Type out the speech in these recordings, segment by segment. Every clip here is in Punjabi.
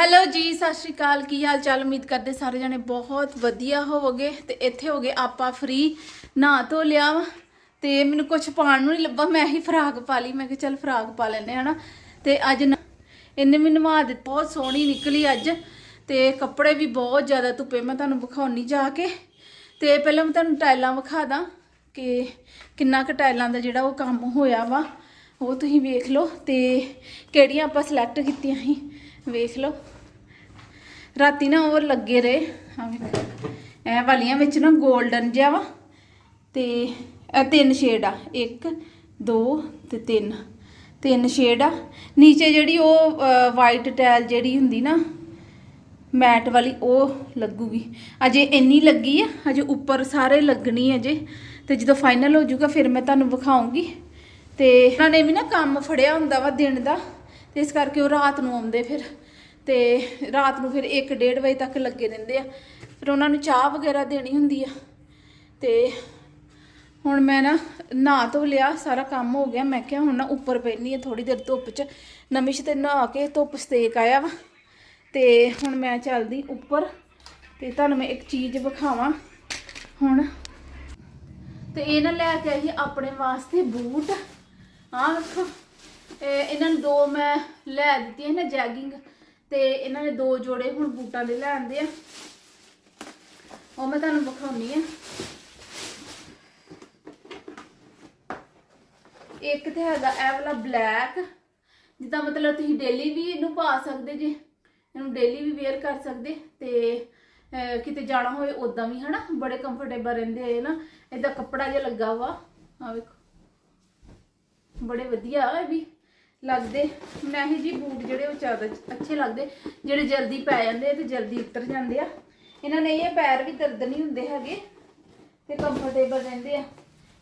ਹੈਲੋ ਜੀ, ਸਤਿ ਸ਼੍ਰੀ ਅਕਾਲ। ਕੀ ਹਾਲ ਚਾਲ? ਉਮੀਦ ਕਰਦੇ ਸਾਰੇ ਜਣੇ ਬਹੁਤ ਵਧੀਆ ਹੋਵੋਗੇ ਤੇ ਇੱਥੇ ਹੋਗੇ ਆਪਾਂ ਫ੍ਰੀ ਨਹਾ ਧੋ ਲਿਆ ਵਾ ਤੇ ਮੈਨੂੰ ਕੁਝ ਪਾਉਣ ਨੂੰ ਨਹੀਂ ਲੱਭਾ, ਮੈਂ ਹੀ ਫਰਾਕ ਪਾ ਲਈ। ਮੈਂ ਕਿਹਾ ਚੱਲ ਫਰਾਕ ਪਾ ਲੈਨੇ ਹਨਾ ਤੇ ਅੱਜ ਨ- ਇਹਨੇ ਮੈਨੂੰ ਨਵਾ ਦਿੱਤੀ ਬਹੁਤ ਸੋਹਣੀ ਨਿਕਲੀ ਅੱਜ। ਤੇ ਕੱਪੜੇ ਵੀ ਬਹੁਤ ਜ਼ਿਆਦਾ ਧੁੱਪੇ। ਮੈਂ ਤੁਹਾਨੂੰ ਵਿਖਾਉਣੀ ਜਾ ਕੇ। ਤੇ ਪਹਿਲਾਂ ਮੈਂ ਤੁਹਾਨੂੰ ਟਾਈਲਾਂ ਵਿਖਾ ਦਾਂ ਕਿ ਕਿੰਨਾ ਕੁ ਟਾਈਲਾਂ ਦਾ ਜਿਹੜਾ ਉਹ ਕੰਮ ਹੋਇਆ ਵਾ। ਉਹ ਤੁਸੀਂ ਵੇਖ ਲਓ ਤੇ ਕਿਹੜੀਆਂ ਆਪਾਂ ਸਿਲੈਕਟ ਕੀਤੀਆਂ ਸੀ। ਵੇਖ ਲਓ। ਰਾਤੀ ਨਾ ਉਹ ਲੱਗੇ ਰਹੇ। ਆ ਇਹ ਵਾਲੀਆਂ ਵਿੱਚ ਨਾ 골ਡਨ ਜਿਹਾ ਵਾ। ਤੇ ਇਹ ਤਿੰਨ ਸ਼ੇਡ ਆ। 1 2 ਤੇ 3 ਤਿੰਨ ਸ਼ੇਡ ਆ। ਨੀਚੇ ਜਿਹੜੀ ਉਹ ਵਾਈਟ ਟੈਲ ਜਿਹੜੀ ਹੁੰਦੀ ਨਾ ਮੈਟ ਵਾਲੀ, ਉਹ ਲੱਗੂਗੀ। ਅਜੇ ਇੰਨੀ ਲੱਗੀ ਆ। ਅਜੇ ਉੱਪਰ ਸਾਰੇ ਲੱਗਣੀ ਅਜੇ। ਤੇ ਜਦੋਂ ਫਾਈਨਲ ਹੋ ਜਾਊਗਾ, ਫਿਰ ਮੈਂ ਤੁਹਾਨੂੰ ਵਿਖਾਉਂਗੀ। ਤੇ ਉਹਨਾਂ ਨੇ ਵੀ ਨਾ ਕੰਮ ਫੜਿਆ ਹੁੰਦਾ ਵਾ ਦਿਨ ਦਾ। ਤੇ ਇਸ ਕਰਕੇ ਉਹ ਰਾਤ ਨੂੰ ਆਉਂਦੇ ਫਿਰ। ਤੇ ਰਾਤ ਨੂੰ ਫਿਰ 1:30 ਵਜੇ ਤੱਕ ਲੱਗੇ ਰਹਿੰਦੇ ਆ। ਫਿਰ ਉਹਨਾਂ ਨੂੰ ਚਾਹ ਵਗੈਰਾ ਦੇਣੀ ਹੁੰਦੀ ਆ। ਤੇ ਹੁਣ ਮੈਂ ਨਾ ਨਹਾ ਧੋ ਲਿਆ, ਸਾਰਾ ਕੰਮ ਹੋ ਗਿਆ। ਮੈਂ ਕਿਹਾ ਹੁਣ ਨਾ ਉੱਪਰ ਬੈਠਨੀ ਆ ਥੋੜੀ ਦੇਰ ਧੁੱਪ 'ਚ ਨਮਿਸ਼ ਤੇ ਨਹਾ ਕੇ ਧੁੱਪ ਸੇਕ ਆਇਆ ਵਾ। ਤੇ ਹੁਣ ਮੈਂ ਚੱਲਦੀ ਉੱਪਰ ਤੇ ਤੁਹਾਨੂੰ ਮੈਂ ਇੱਕ ਚੀਜ਼ ਵਿਖਾਵਾਂ। ਹੁਣ ਤੇ ਇਹ ਨਾ ਲੈ ਕੇ ਆਈ ਆਪਣੇ ਵਾਸਤੇ ਬੂਟ। ਆਹ ਵੇਖੋ ਇਹਨਾਂ ਨੂੰ ਦੋ ਮੈਂ ਲੈ ਦਿੱਤੀ ਦਿੱਤੀਆਂ ਨਾ ਜੈਗਿੰਗ। ਤੇ ਇਹਨਾਂ ਨੇ ਦੋ ਜੋੜੇ ਹੁਣ ਬੂਟਾਂ ਦੇ ਲੈ ਆਂਦੇ ਆ। ਉਹ ਮੈਂ ਤੁਹਾਨੂੰ ਵਿਖਾਉਣੀ ਆ। ਇੱਕ ਤੇ ਹੈਗਾ ਇਹ ਵਾਲਾ ਬਲੈਕ ਜਿੱਦਾਂ ਮਤਲਬ ਤੁਸੀਂ ਡੇਲੀ ਵੀ ਇਹਨੂੰ ਪਾ ਸਕਦੇ ਜੇ, ਇਹਨੂੰ ਡੇਲੀ ਵੀ ਵੇਅਰ ਕਰ ਸਕਦੇ, ਤੇ ਕਿਤੇ ਜਾਣਾ ਹੋਵੇ ਉਦਾਂ ਵੀ ਹਨਾ, ਬੜੇ ਕੰਫਰਟੇਬਲ ਰਹਿੰਦੇ ਆ ਨਾ। ਇਹਦਾ ਕੱਪੜਾ ਜਿਹਾ ਲੱਗਾ ਵਾ ਆ ਵੇਖੋ। ਬੜੇ ਵਧੀਆ ਇਹ ਵੀ। ਲੱਗਦੇ। ਮੈਂ ਇਹ ਜੀ ਬੂਟ ਜਿਹੜੇ ਉਹ ਜ਼ਿਆਦਾ ਅੱਛੇ ਲੱਗਦੇ, ਜਿਹੜੇ ਜਲਦੀ ਪੈ ਜਾਂਦੇ ਆ ਤੇ ਜਲਦੀ ਉਤਰ ਜਾਂਦੇ ਆ। ਇਹਨਾਂ ਨੇ ਇਹ ਪੈਰ ਵੀ ਦਰਦ ਨਹੀਂ ਹੁੰਦੇ ਹੈਗੇ ਤੇ ਕੰਫਰਟੇਬਲ ਰਹਿੰਦੇ ਆ।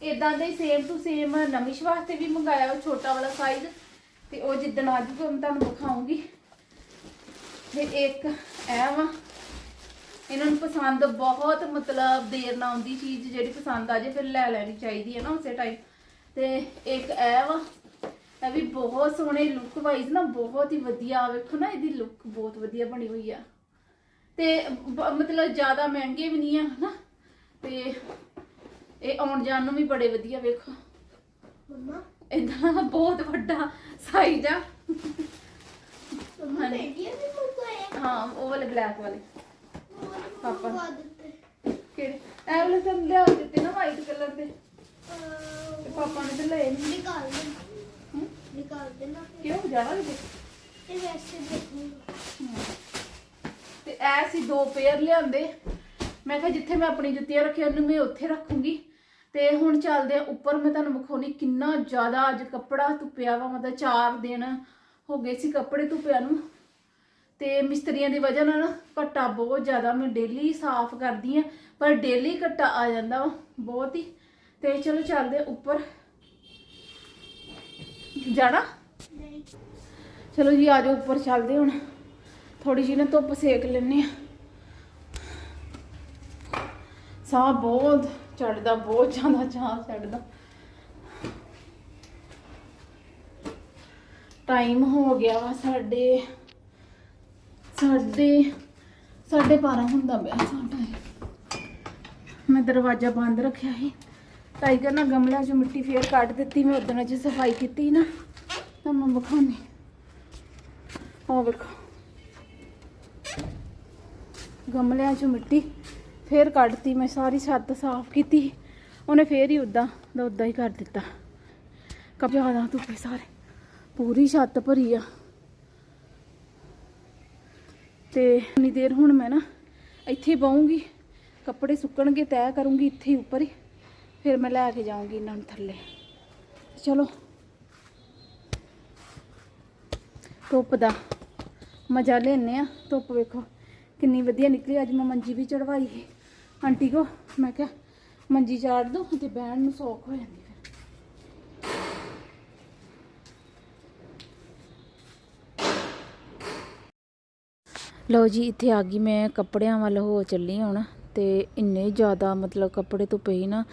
ਇਦਾਂ ਦੇ ਸੇਮ ਟੂ ਸੇਮ ਨਮਿਸ਼ ਵਾਸਤੇ ਵੀ ਮੰਗਾਇਆ ਉਹ ਛੋਟਾ ਵਾਲਾ ਸਾਈਜ਼ ਤੇ ਉਹ ਜਿੱਦਣ ਆ ਜੂਗਾ ਮੈਂ ਤੁਹਾਨੂੰ ਦਿਖਾਉਂਗੀ ਤੇ ਇੱਕ ਇਹ ਵਾ, ਇਹਨਾਂ ਨੂੰ ਪਸੰਦ ਬਹੁਤ, ਮਤਲਬ ਦੇਰ ਨਾਲ ਆਉਂਦੀ ਚੀਜ਼ ਜਿਹੜੀ ਪਸੰਦ ਆ ਜੇ, ਫਿਰ ਲੈ ਲੈਣੀ ਚਾਹੀਦੀ ਹੈ ਨਾ ਉਸੇ ਟਾਈਮ ਤੇ ਇੱਕ ਐ ਵਾ ਇਹ ਵੀ ਬਹੁਤ ਸੋਹਣੇ ਲੁੱਕ ਵਾਈਜ਼ ਨਾ ਬਹੁਤ ਹੀ ਵਧੀਆ ਵੇਖੋ ਨਾ ਇਹਦੀ ਲੁੱਕ ਬਹੁਤ ਵਧੀਆ ਬਣੀ ਹੋਈ ਆ। ਤੇ ਬ- ਮਤਲਬ ਜ਼ਿਆਦਾ ਮਹਿੰਗੇ ਵੀ ਨਹੀਂ ਆ ਹਨਾ? ਤੇ ਇਹ ਆਉਣ ਜਾਣ ਨੂੰ ਵੀ ਬੜੇ ਵਧੀਆ ਵੇਖੋ। ਮੰਮਾ? ਇਦਾਂ ਬਹੁਤ ਵੱਡਾ ਸਾਈਜ਼ ਆ। ਮੰਮਾ ਹਾਂਜੀ। ਬੇਟੀਆਂ ਵੀ ਮੁਕਾਇਆ ਹਾਂ ਉਹ ਵਾਲੇ ਬਲੈਕ ਵਾਲੇ। ਪਾਪਾ। ਪਾਪਾ ਦਿੱਤੇ। ਕਿਹੜੇ? ਇਹ ਵਾਲੇ ਤਾਂ ਲਿਆ ਦਿੱਤੇ ਨਾ ਵਾਈਟ ਕਲਰ ਦੇ। ਤੇ ਪਾਪਾ ਨੇ ਤੇ ਲਏ ਨਹੀਂ ਨਿਕਾਲ ਦੇ? ਨਿਕਾਲ ਦੇ ਫਿਰ। ਕਿਉਂ ਜਾਣਾ ਤੇ ਵੈਸੇ ਦੇਖੂੰਗਾ ਤੇ ਐ ਸੀ ਦੋ ਪੇਅਰ ਲਿਆਂਦੇ। ਮੈਂ ਕਿਹਾ ਜਿੱਥੇ ਮੈਂ ਆਪਣੀ ਜੁੱਤੀਆਂ ਰੱਖੀਆਂ, ਉਹਨੂੰ ਮੈਂ ਉੱਥੇ ਰੱਖੂੰਗੀ। ਤੇ ਹੁਣ ਚੱਲਦੇ ਆ ਉੱਪਰ। ਮੈਂ ਤੁਹਾਨੂੰ ਵਿਖਾਉਣੀ ਕਿੰਨਾ ਜ਼ਿਆਦਾ ਅੱਜ ਕੱਪੜਾ ਧੁੱਪਿਆ ਵਾ। ਮਤਲਬ 4 ਦਿਨ ਹੋ ਗਏ ਸੀ ਕੱਪੜੇ ਧੁੱਪਿਆਂ ਨੂੰ। ਤੇ ਮਿਸਤਰੀਆਂ ਦੀ ਵਜ੍ਹਾ ਨਾਲ ਨਾ ਘੱਟਾ ਬਹੁਤ ਜ਼ਿਆਦਾ। ਮੈਂ ਡੇਲੀ ਸਾਫ਼ ਕਰਦੀ ਆ ਪਰ ਡੇਲੀ ਘੱਟਾ ਆ ਜਾਂਦਾ ਵਾ, ਬਹੁਤ ਹੀ। ਤੇ ਚਲੋ ਚੱਲਦੇ ਆ ਉੱਪਰ। ਜਾਣਾ? ਨਹੀਂ। ਚਲੋ ਜੀ ਆਜੋ ਉੱਪਰ ਚੱਲਦੇ ਹੁਣ। ਥੋੜੀ ਜਿਹੀ ਨਾ ਧੁੱਪ ਸੇਕ ਲੈਨੇ ਆ ਸਾਹ ਬਹੁਤ ਚੜਦਾ ਬਹੁਤ ਜ਼ਿਆਦਾ ਚਾਹ ਚੜਦਾ ਟਾਈਮ ਹੋ ਗਿਆ ਵਾ ਸਾਡੇ ਸਾਡੇ ਸਾਡੇ 12 ਹੁੰਦਾ ਪਿਆ ਸਾਡਾ। ਮੈਂ ਦਰਵਾਜ਼ਾ ਬੰਦ ਰੱਖਿਆ ਸੀ। ਟਾਈਗਰ ਨਾਲ ਗਮਲਿਆਂ 'ਚ ਮਿੱਟੀ ਫੇਰ ਕੱਢ ਦਿੱਤੀ, ਮੈਂ ਉਦੋਂ ਅੱਜ ਸਫ਼ਾਈ ਕੀਤੀ ਨਾ, ਤਾਂ ਮੈਂ ਵਿਖਾਉਂਦੀ। ਉਹ ਵੇਖੋ। ਗਮਲਿਆਂ 'ਚ ਮਿੱਟੀ ਫੇਰ ਕੱਢਤੀ, ਮੈਂ ਸਾਰੀ ਛੱਤ ਸਾਫ਼ ਕੀਤੀ। ਉਹਨੇ ਫੇਰ ਹੀ ਉਦਾਂ ਦਾ ਉਦਾਂ ਹੀ ਕਰ ਦਿੱਤਾ। ਕਬ ਜ਼ਿਆਦਾ ਧੁੱਪੇ ਸਾਰੇ। ਪੂਰੀ ਛੱਤ ਭਰੀ ਆ। ਤੇ ਉਨੀ ਦੇਰ ਹੁਣ ਮੈਂ ਨਾ ਇੱਥੇ ਬਹੂੰਗੀ, ਕੱਪੜੇ ਸੁੱਕਣਗੇ, ਤੈਅ ਕਰੂੰਗੀ ਇੱਥੇ ਹੀ ਉੱਪਰ ਹੀ। ਫਿਰ ਮੈਂ ਲੈ ਕੇ ਜਾਊਂਗੀ ਇਹਨਾਂ ਨੂੰ ਥੱਲੇ। ਚਲੋ। ਧੁੱਪ ਦਾ ਮਜ਼ਾ ਲੈਨੇ ਆ ਧੁੱਪ ਵੇਖੋ, ਕਿੰਨੀ ਵਧੀਆ ਨਿਕਲੀ। ਅੱਜ ਮੈਂ ਮੰਜੀ ਵੀ ਚੜਵਾਈ ਸੀ। ਆਂਟੀ ਕੋ, ਮੈਂ ਕਿਹਾ, ਮੰਜੀ ਚਾੜ ਦੋ, ਤੇ ਬਹਿਣ ਨੂੰ ਸੌਖ ਹੋ ਜਾਂਦੀ ਫਿਰ। ਲਓ ਜੀ, ਇੱਥੇ ਆ ਗਈ ਮੈਂ ਕੱਪੜਿਆਂ ਵੱਲ ਹੋ ਚੱਲੀ ਹੁਣ। ਤੇ ਇੰਨੇ ਜ਼ਿਆਦਾ ਮਤਲਬ ਕੱਪੜੇ ਤੋਂ ਹੀ ਨਾ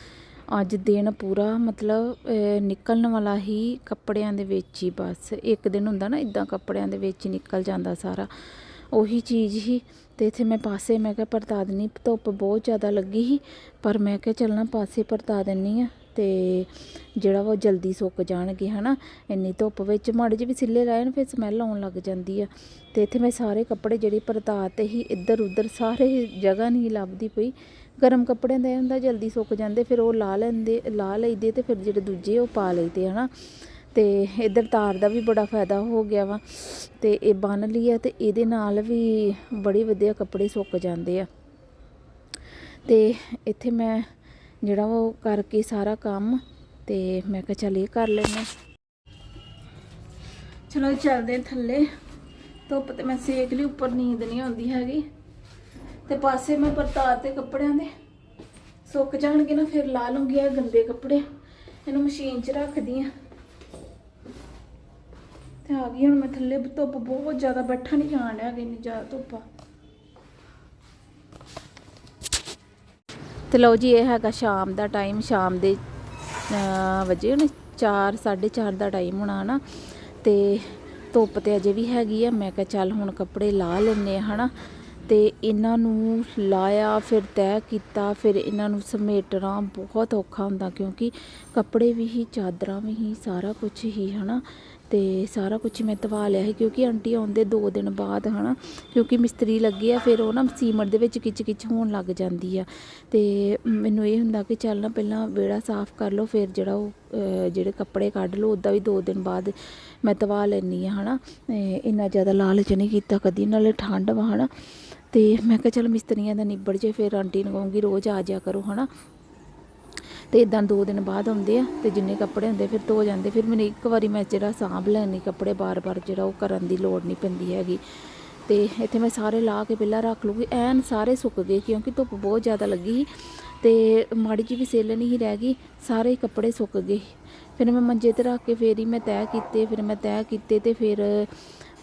ਅੱਜ ਦਿਨ ਪੂਰਾ ਮਤਲਬ ਨਿਕਲਣ ਵਾਲਾ ਹੀ ਕੱਪੜਿਆਂ ਦੇ ਵਿੱਚ ਹੀ ਬਸ। ਇੱਕ ਦਿਨ ਹੁੰਦਾ ਨਾ, ਇਦਾਂ ਕੱਪੜਿਆਂ ਦੇ ਵਿੱਚ ਹੀ ਨਿਕਲ ਜਾਂਦਾ ਸਾਰਾ। ਉਹੀ ਚੀਜ਼ ਹੀ। ਤੇ ਇੱਥੇ ਮੈਂ ਪਾਸੇ, ਮੈਂ ਕਿਹਾ ਪਰਤਾ ਦਿੰਨੀ ਧੁੱਪ ਬਹੁਤ ਜ਼ਿਆਦਾ ਲੱਗੀ ਸੀ, ਪਰ ਮੈਂ ਕਿਹਾ ਚੱਲਣਾ ਪਾਸੇ ਪਰਤਾ ਦਿੰਨੀ ਆ ਤੇ ਜਿਹੜਾ ਵਾ ਉਹ ਜਲਦੀ ਸੁੱਕ ਜਾਣਗੇ, ਹਨਾ। ਇੰਨੀ ਧੁੱਪ ਵਿੱਚ ਮਾੜੇ ਜਿਹੇ ਵੀ ਸਿੱਲੇ ਰਹਿਣ, ਫਿਰ ਸਮੈਲ ਆਉਣ ਲੱਗ ਜਾਂਦੀ ਆ। ਤੇ ਇੱਥੇ ਮੈਂ ਸਾਰੇ ਕੱਪੜੇ ਜਿਹੜੇ ਪਰਤਾ ਤੇ ਹੀ ਇੱਧਰ ਉੱਧਰ ਸਾਰੇ ਜਗ੍ਹਾ ਨਹੀਂ ਲੱਭਦੀ ਪਈ। ਗਰਮ ਕੱਪੜਿਆਂ ਦਾ ਇਹ ਹੁੰਦਾ, ਜਲਦੀ ਸੁੱਕ ਜਾਂਦੇ, ਫਿਰ ਉਹ ਲਾ ਲੈਂਦੇ, ਲਾ ਲਈਦੇ ਤੇ ਫਿਰ ਜਿਹੜੇ ਦੂਜੇ ਉਹ ਪਾ ਲਈਦੇ, ਹਨਾ। ਤੇ ਇੱਧਰ ਤਾਰ ਦਾ ਵੀ ਬੜਾ ਫਾਇਦਾ ਹੋ ਗਿਆ ਵਾ। ਤੇ ਇਹ ਬੰਨ ਲਈ ਆ ਤੇ ਇਹਦੇ ਨਾਲ ਵੀ ਬੜੀ ਵਧੀਆ ਕੱਪੜੇ ਸੁੱਕ ਜਾਂਦੇ ਆ। ਤੇ ਇੱਥੇ ਮੈਂ ਜਿਹੜਾ ਉਹ ਕਰਕੇ ਸਾਰਾ ਕੰਮ ਤੇ ਮੈਂ ਕਿਹਾ ਚੱਲ ਇਹ ਕਰ ਲੈਂਦੇ ਚਲੋ ਚੱਲਦੇ ਥੱਲੇ। ਧੁੱਪ ਤੇ ਮੈਂ ਸੇਕ ਲਈ, ਉੱਪਰ ਨੀਂਦ ਨਹੀਂ ਆਉਂਦੀ ਹੈਗੀ। ਤੇ ਪਾਸੇ ਮੈਂ ਪਰਤਾ ਤੇ ਕੱਪੜਿਆਂ ਦੇ ਸੁੱਕ ਜਾਣਗੇ ਨਾ, ਫਿਰ ਲਾ ਲੂੰਗੀ ਆ ਗੰਦੇ ਕੱਪੜੇ। ਇਹਨੂੰ ਮਸ਼ੀਨ 'ਚ ਰੱਖਦੀ ਆ। ਤੇ ਆ ਗਈ, ਹੁਣ ਮੈਂ ਥੱਲੇ ਧੁੱਪ ਬਹੁਤ ਜ਼ਿਆਦਾ, ਬੈਠਾ ਨਹੀਂ ਜਾਣ ਡਿਆ ਇੰਨੀ ਜ਼ਿਆਦਾ ਧੁੱਪ। ਤੇ ਲਓ ਜੀ, ਇਹ ਹੈਗਾ ਸ਼ਾਮ ਦਾ ਟਾਈਮ, ਸ਼ਾਮ ਦੇ ਵਜੇ ਹੁਣ 4 4:30 ਦਾ ਟਾਈਮ ਹੋਣਾ ਨਾ। ਤੇ ਧੁੱਪ ਤੇ ਅਜੇ ਵੀ ਹੈਗੀ ਆ, ਮੈਂ ਕਿਹਾ ਚੱਲ ਹੁਣ ਕੱਪੜੇ ਲਾ ਲੈਨੇ ਆ, ਹਨਾ। ਅਤੇ ਇਹਨਾਂ ਨੂੰ ਲਾਇਆ, ਫਿਰ ਤੈਅ ਕੀਤਾ, ਫਿਰ ਇਹਨਾਂ ਨੂੰ ਸਮੇਟਣਾ ਬਹੁਤ ਔਖਾ ਹੁੰਦਾ ਕਿਉਂਕਿ ਕੱਪੜੇ ਵੀ ਹੀ, ਚਾਦਰਾਂ ਵੀ ਹੀ, ਸਾਰਾ ਕੁਝ ਹੀ ਹੈ ਨਾ ਅਤੇ ਸਾਰਾ ਕੁਝ ਮੈਂ ਧਵਾ ਲਿਆ ਸੀ ਕਿਉਂਕਿ ਆਂਟੀ ਆਉਂਦੇ 2 ਦਿਨ ਬਾਅਦ, ਹਨਾ? ਕਿਉਂਕਿ ਮਿਸਤਰੀ ਲੱਗੇ ਆ, ਫਿਰ ਉਹ ਨਾ ਸੀਮਟ ਦੇ ਵਿੱਚ ਕਿਚ ਕਿਚ ਹੋਣ ਲੱਗ ਜਾਂਦੀ ਆ। ਤੇ ਮੈਨੂੰ ਇਹ ਹੁੰਦਾ ਕਿ ਚੱਲ ਨਾ ਪਹਿਲਾਂ ਵਿਹੜਾ ਸਾਫ਼ ਕਰ ਲਓ, ਫਿਰ ਜਿਹੜਾ ਉਹ ਜਿਹੜੇ ਕੱਪੜੇ ਕੱਢ ਲਓ ਉਦਾਂ ਵੀ 2 ਦਿਨ ਬਾਅਦ ਮੈਂ ਧਵਾ ਲੈਣੀ ਆ, ਹਨਾ? ਤੇ ਇੰਨਾ ਜ਼ਿਆਦਾ ਲਾਲਚ ਨਹੀਂ ਕੀਤਾ ਕਦੀ, ਨਾਲੇ ਠੰਡ ਵਾ, ਹਨਾ? ਤੇ ਮੈਂ ਕਿਹਾ ਚੱਲ ਮਿਸਤਰੀਆਂ ਦਾ ਨਿਬੜ ਜੇ, ਫਿਰ ਆਂਟੀ ਨੂੰ ਕਹੂੰਗੀ ਰੋਜ਼ ਆ ਜਾਇਆ ਕਰੋ, ਹਨਾ। ਤੇ ਇਦਾਂ ਦੋ ਦਿਨ ਬਾਅਦ ਆਉਂਦੇ ਆ ਤੇ ਜਿੰਨੇ ਕੱਪੜੇ ਹੁੰਦੇ ਫਿਰ ਧੋ ਜਾਂਦੇ, ਫਿਰ ਮੈਨੂੰ ਇੱਕ ਵਾਰੀ ਮੈਂ ਜਿਹੜਾ ਸਾਂਭ ਲੈਣੀ ਕੱਪੜੇ ਬਾਰ-ਬਾਰ, ਜਿਹੜਾ ਉਹ ਕਰਨ ਦੀ ਲੋੜ ਨਹੀਂ ਪੈਂਦੀ ਹੈਗੀ। ਤੇ ਇੱਥੇ ਮੈਂ ਸਾਰੇ ਲਾ ਕੇ ਪਹਿਲਾਂ ਰੱਖ ਲੂਗੀ ਐਨ ਸਾਰੇ ਸੁੱਕ ਗਏ ਕਿਉਂਕਿ ਧੁੱਪ ਬਹੁਤ ਜ਼ਿਆਦਾ ਲੱਗੀ ਸੀ ਤੇ ਮਾੜੀ ਜਿਹੀ ਵੀ ਸੇਲ ਨਹੀਂ ਰਹਿ ਗਈ, ਸਾਰੇ ਕੱਪੜੇ ਸੁੱਕ ਗਏ। ਫਿਰ ਮੈਂ ਮੰਜੇ ਤੇ ਰੱਖ ਕੇ ਫੇਰ ਹੀ ਮੈਂ ਤੈਅ ਕੀਤੇ, ਫਿਰ ਮੈਂ ਤੈਅ ਕੀਤੇ ਤੇ ਫਿਰ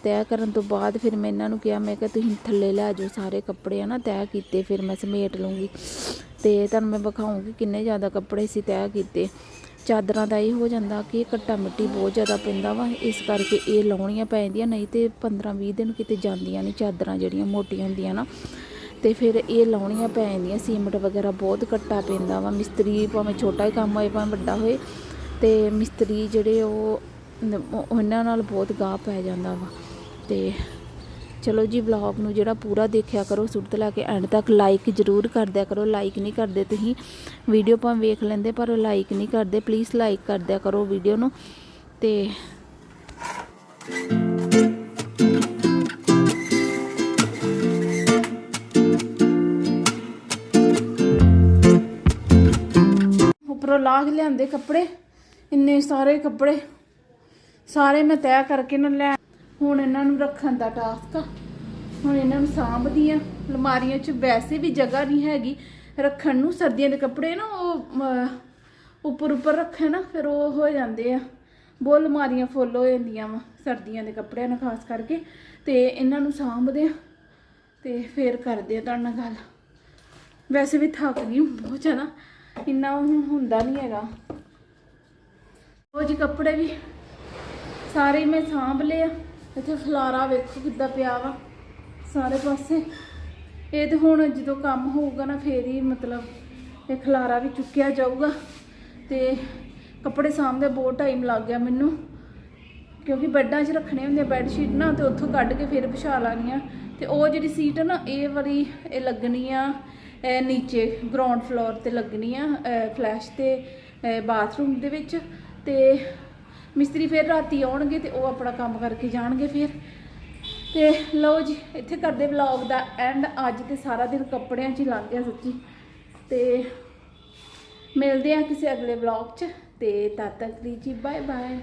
ਤੈਅ ਕਰਨ ਤੋਂ ਬਾਅਦ ਫਿਰ ਮੈਂ ਇਹਨਾਂ ਨੂੰ ਕਿਹਾ, ਮੈਂ ਕਿਹਾ ਤੁਸੀਂ ਥੱਲੇ ਲੈ ਜਾਓ ਸਾਰੇ ਕੱਪੜੇ, ਹਨਾ, ਤੈਅ ਕੀਤੇ, ਫਿਰ ਮੈਂ ਸਮੇਟ ਲੂੰਗੀ ਤੇ ਤੁਹਾਨੂੰ ਮੈਂ ਵਿਖਾਉਂਗੀ ਕਿੰਨੇ ਜ਼ਿਆਦਾ ਕੱਪੜੇ ਸੀ ਤੈਅ ਕੀਤੇ। ਚਾਦਰਾਂ ਦਾ ਇਹ ਹੋ ਜਾਂਦਾ ਕਿ ਘੱਟਾ ਮਿੱਟੀ ਬਹੁਤ ਜ਼ਿਆਦਾ ਪੈਂਦਾ ਵਾ, ਇਸ ਕਰਕੇ ਇਹ ਲਾਉਣੀਆਂ ਪੈਂਦੀਆਂ, ਨਹੀਂ ਤੇ 15-20 ਦਿਨ ਕਿਤੇ ਜਾਂਦੀਆਂ ਨਹੀਂ ਚਾਦਰਾਂ ਜਿਹੜੀਆਂ ਮੋਟੀਆਂ ਹੁੰਦੀਆਂ ਨਾ। ਤੇ ਫਿਰ ਇਹ ਲਾਉਣੀਆਂ ਪੈ ਜਾਂਦੀਆਂ ਸੀਮਟ ਵਗੈਰਾ ਬਹੁਤ ਘੱਟਾ ਪੈਂਦਾ ਵਾ। ਮਿਸਤਰੀ ਭਾਵੇਂ ਛੋਟਾ ਹੀ ਕੰਮ ਹੋਏ, ਭਾਵੇਂ ਵੱਡਾ ਹੋਏ, ਤੇ ਮਿਸਤਰੀ ਜਿਹੜੇ ਉਹ ਉਹ- ਉਹਨਾਂ ਨਾਲ ਬਹੁਤ ਗਾਹ ਪੈ ਜਾਂਦਾ ਵਾ। ਤੇ ਚਲੋ ਜੀ ਵਲੌਗ ਨੂੰ ਜਿਹੜਾ ਪੂਰਾ ਦੇਖਿਆ ਕਰੋ ਸ਼ੁਰੂ ਤੋਂ ਲਾ ਕੇ ਐਂਡ ਤੱਕ ਲਾਈਕ ਜ਼ਰੂਰ ਕਰ ਦਿਆ ਕਰੋ। ਲਾਈਕ ਨਹੀਂ ਕਰਦੇ ਤੁਸੀਂ ਵੀਡੀਓ ਭਾਵੇਂ ਵੇਖ ਲੈਂਦੇ, ਪਰ ਉਹ ਲਾਈਕ ਨਹੀਂ ਕਰਦੇ। ਪਲੀਜ਼ ਲਾਈਕ ਕਰ ਦਿਆ ਕਰੋ ਵੀਡੀਓ ਨੂੰ ਤੇ ਉੱਪਰੋਂ ਲਾਹ ਕੇ ਲਿਆਂਦੇ ਕੱਪੜੇ, ਇੰਨੇ ਸਾਰੇ ਕੱਪੜੇ। ਸਾਰੇ ਮੈਂ ਤੈਅ ਕਰਕੇ ਨਾ ਲੈ ਹੁਣ ਇਹਨਾਂ ਨੂੰ ਰੱਖਣ ਦਾ ਟਾਸਕ ਆ। ਹੁਣ ਇਹਨਾਂ ਨੂੰ ਸਾਂਭਦੀ ਆ ਅਲਮਾਰੀਆਂ 'ਚ ਵੈਸੇ ਵੀ ਜਗ੍ਹਾ ਨਹੀਂ ਹੈਗੀ। ਰੱਖਣ ਨੂੰ ਸਰਦੀਆਂ ਦੇ ਕੱਪੜੇ ਨਾ ਉਹ ਉੱਪਰ ਉੱਪਰ ਰੱਖੇ ਨਾ, ਫਿਰ ਉਹ ਹੋ ਜਾਂਦੇ ਆ। ਬਹੁਤ ਅਲਮਾਰੀਆਂ ਫੁੱਲ ਹੋ ਜਾਂਦੀਆਂ ਵਾ ਸਰਦੀਆਂ ਦੇ ਕੱਪੜਿਆਂ ਨਾਲ ਖਾਸ ਕਰਕੇ। ਤੇ ਇਹਨਾਂ ਨੂੰ ਸਾਂਭਦੇ ਆ। ਤੇ ਫਿਰ ਕਰਦੇ ਆ ਤੁਹਾਡੇ ਨਾਲ ਗੱਲ। ਵੈਸੇ ਵੀ ਥੱਕ ਗਈ ਬਹੁਤ ਜ਼ਿਆਦਾ। ਇੰਨਾ ਹੁੰਦਾ ਨਹੀਂ ਹੈਗਾ। ਉਹ ਜੀ ਕੱਪੜੇ ਵੀ ਸਾਰੇ ਮੈਂ ਸਾਂਭ ਲਏ ਆ। ਇੱਥੇ ਖਲਾਰਾ ਵੇਖੋ ਕਿੱਦਾਂ ਪਿਆ ਵਾ। ਸਾਰੇ ਪਾਸੇ। ਇਹ ਤੇ ਹੁਣ ਜਦੋਂ ਕੰਮ ਹੋਊਗਾ ਨਾ, ਫੇਰ ਹੀ ਮਤਲਬ ਇਹ ਖਲਾਰਾ ਵੀ ਚੁੱਕਿਆ ਜਾਊਗਾ। ਤੇ ਕੱਪੜੇ ਸਾਂਭਦੇ ਬਹੁਤ ਟਾਈਮ ਲੱਗ ਗਿਆ ਮੈਨੂੰ। ਕਿਉਂਕਿ ਬੈੱਡਾਂ 'ਚ ਰੱਖਣੇ ਹੁੰਦੇ ਬੈੱਡ ਸ਼ੀਟ ਨਾ, ਤੇ ਉੱਥੋਂ ਕੱਢ ਕੇ ਫਿਰ ਵਿਛਾ ਲਾਣੀ ਆ। ਤੇ ਉਹ ਜਿਹੜੀ ਸੀਟ ਆ ਨਾ, ਇਹ ਵਾਲੀ ਇਹ ਲੱਗਣੀ ਆ ਨੀਚੇ ਗਰਾਊਂਡ ਫਲੋਰ ਤੇ ਲੱਗਣੀ ਆ ਫਲੈਸ਼ ਤੇ ਬਾਥਰੂਮ ਦੇ ਵਿੱਚ। ਤੇ ਮਿਸਤਰੀ ਫਿਰ ਰਾਤੀ ਆਉਣਗੇ ਤੇ ਉਹ ਆਪਣਾ ਕੰਮ ਕਰਕੇ ਜਾਣਗੇ ਫਿਰ। ਤੇ ਲਓ ਜੀ, ਇੱਥੇ ਕਰਦੇ ਵਲੌਗ ਦਾ ਐਂਡ ਅੱਜ ਤੇ ਸਾਰਾ ਦਿਨ ਕੱਪੜਿਆਂ 'ਚ ਹੀ ਲੰਘ ਗਿਆ ਸੱਚੀ। ਤੇ ਮਿਲਦੇ ਆ ਕਿਸੇ ਅਗਲੇ ਵਲੌਗ 'ਚ। ਤੇ ਤਦ ਤੱਕ ਲਈ ਜੀ ਬਾਏ ਬਾਏ